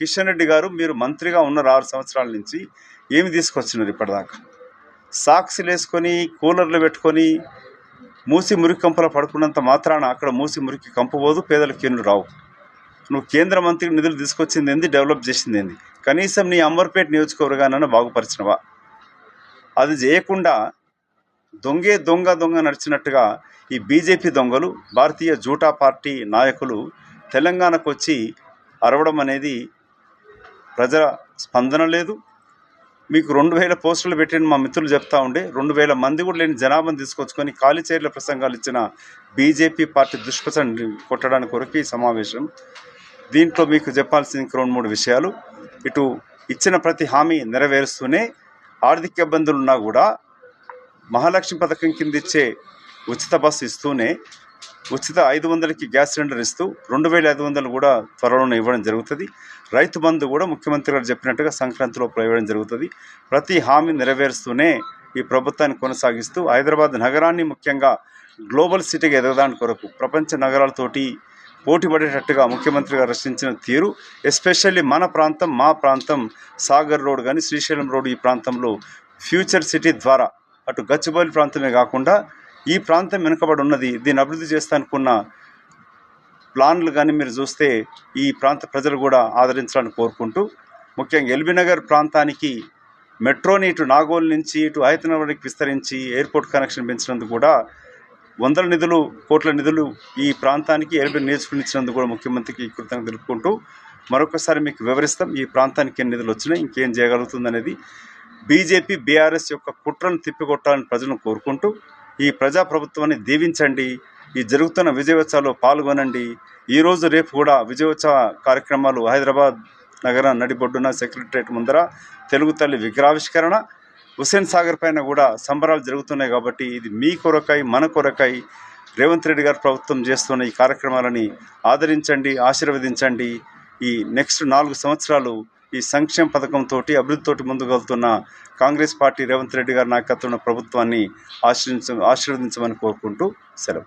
కిషన్ రెడ్డి గారు మీరు మంత్రిగా ఉన్నారు ఆరు సంవత్సరాల నుంచి ఏమి తీసుకొచ్చినారు ఇప్పటిదాకా? సాక్స్లు వేసుకొని కూలర్లు పెట్టుకొని మూసి మురికి కంపలో పడుకున్నంత మాత్రాన అక్కడ మూసి మురికి కంపబోదు పేదలకు ఎన్ను రావు. నువ్వు కేంద్ర మంత్రి నిధులు తీసుకొచ్చింది ఏంది డెవలప్ చేసింది ఏంది? కనీసం నీ అంబర్పేట నియోజకవర్గానన్నా బాగుపరిచినవా? అది చేయకుండా దొంగే దొంగ దొంగ నడిచినట్టుగా ఈ బీజేపీ దొంగలు భారతీయ జూటా పార్టీ నాయకులు తెలంగాణకు వచ్చి అరవడం అనేది ప్రజల స్పందన లేదు. మీకు రెండు వేల పోస్టులు పెట్టిన మా మిత్రులు చెప్తా ఉండే రెండు వేల మంది కూడా లేని జనాభాను తీసుకొచ్చుకొని ఖాళీ చైర్ల ప్రసంగాలు ఇచ్చిన బీజేపీ పార్టీ దుష్ప్రచారం కొట్టడానికి కొరకు ఈ సమావేశం. దీంట్లో మీకు చెప్పాల్సిన రెండు మూడు విషయాలు. ఇటు ఇచ్చిన ప్రతి హామీ నెరవేరుస్తూనే ఆర్థిక ఇబ్బందులు ఉన్నా కూడా మహాలక్ష్మి పథకం కింద ఇచ్చే ఉచిత బస్సు ఇస్తూనే ఉచిత ఐదు వందలకి గ్యాస్ సిలిండర్ ఇస్తూ రెండు వేల ఐదు వందలు కూడా త్వరలోనే ఇవ్వడం జరుగుతుంది. రైతు బంధు కూడా ముఖ్యమంత్రి గారు చెప్పినట్టుగా సంక్రాంతిలో ఇవ్వడం జరుగుతుంది. ప్రతి హామీ నెరవేరుస్తూనే ఈ ప్రభుత్వాన్ని కొనసాగిస్తూ హైదరాబాద్ నగరాన్ని ముఖ్యంగా గ్లోబల్ సిటీగా ఎదగడానికి కొరకు ప్రపంచ నగరాలతోటి పోటీ పడేటట్టుగా ముఖ్యమంత్రి గారు రచించిన తీరు ఎస్పెషల్లీ మన ప్రాంతం మా ప్రాంతం సాగర్ రోడ్ కానీ శ్రీశైలం రోడ్ ఈ ప్రాంతంలో ఫ్యూచర్ సిటీ ద్వారా అటు గచ్చిబౌలి ప్రాంతమే కాకుండా ఈ ప్రాంతం వెనుకబడి ఉన్నది. దీన్ని అభివృద్ధి చేస్తానుకున్న ప్లాన్లు కానీ మీరు చూస్తే ఈ ప్రాంత ప్రజలు కూడా ఆదరించాలని కోరుకుంటూ ముఖ్యంగా ఎల్బీ నగర్ ప్రాంతానికి మెట్రోని ఇటు నాగోల్ నుంచి ఇటు ఆయతనవాడికి విస్తరించి ఎయిర్పోర్ట్ కనెక్షన్ పెంచినందుకు కూడా వందల నిధులు కోట్ల నిధులు ఈ ప్రాంతానికి ఎల్బీ నేర్చుకునిచ్చినందుకు కూడా ముఖ్యమంత్రికి కృతజ్ఞత తెలుపుకుంటూ మరొకసారి మీకు వివరిస్తాం. ఈ ప్రాంతానికి ఎన్ని నిధులు వచ్చినాయి ఇంకేం చేయగలుగుతుందనేది. బీజేపీ బీఆర్ఎస్ యొక్క కుట్రను తిప్పికొట్టాలని ప్రజలను కోరుకుంటూ ఈ ప్రజాప్రభుత్వాన్ని దీవించండి. ఈ జరుగుతున్న విజయోత్సవాల్లో పాల్గొనండి. ఈరోజు రేపు కూడా విజయోత్సవ కార్యక్రమాలు హైదరాబాద్ నగర నడిబొడ్డున సెక్రటరేట్ ముందర తెలుగు తల్లి విగ్రహావిష్కరణ హుస్సేన్ సాగర్ పైన కూడా సంబరాలు జరుగుతున్నాయి కాబట్టి ఇది మీ కొరకై మన కొరకై రేవంత్ రెడ్డి గారు ప్రభుత్వం చేస్తున్న ఈ కార్యక్రమాలని ఆదరించండి ఆశీర్వదించండి. ఈ నెక్స్ట్ నాలుగు సంవత్సరాలు ఈ సంక్షేమ పథకంతో అభివృద్ధితోటి ముందుకు వెళ్తున్న కాంగ్రెస్ పార్టీ రేవంత్ రెడ్డి గారి నాయకత్వంలో ప్రభుత్వాన్ని ఆశీర్వించ ఆశీర్వదించమని కోరుకుంటూ సెలవు.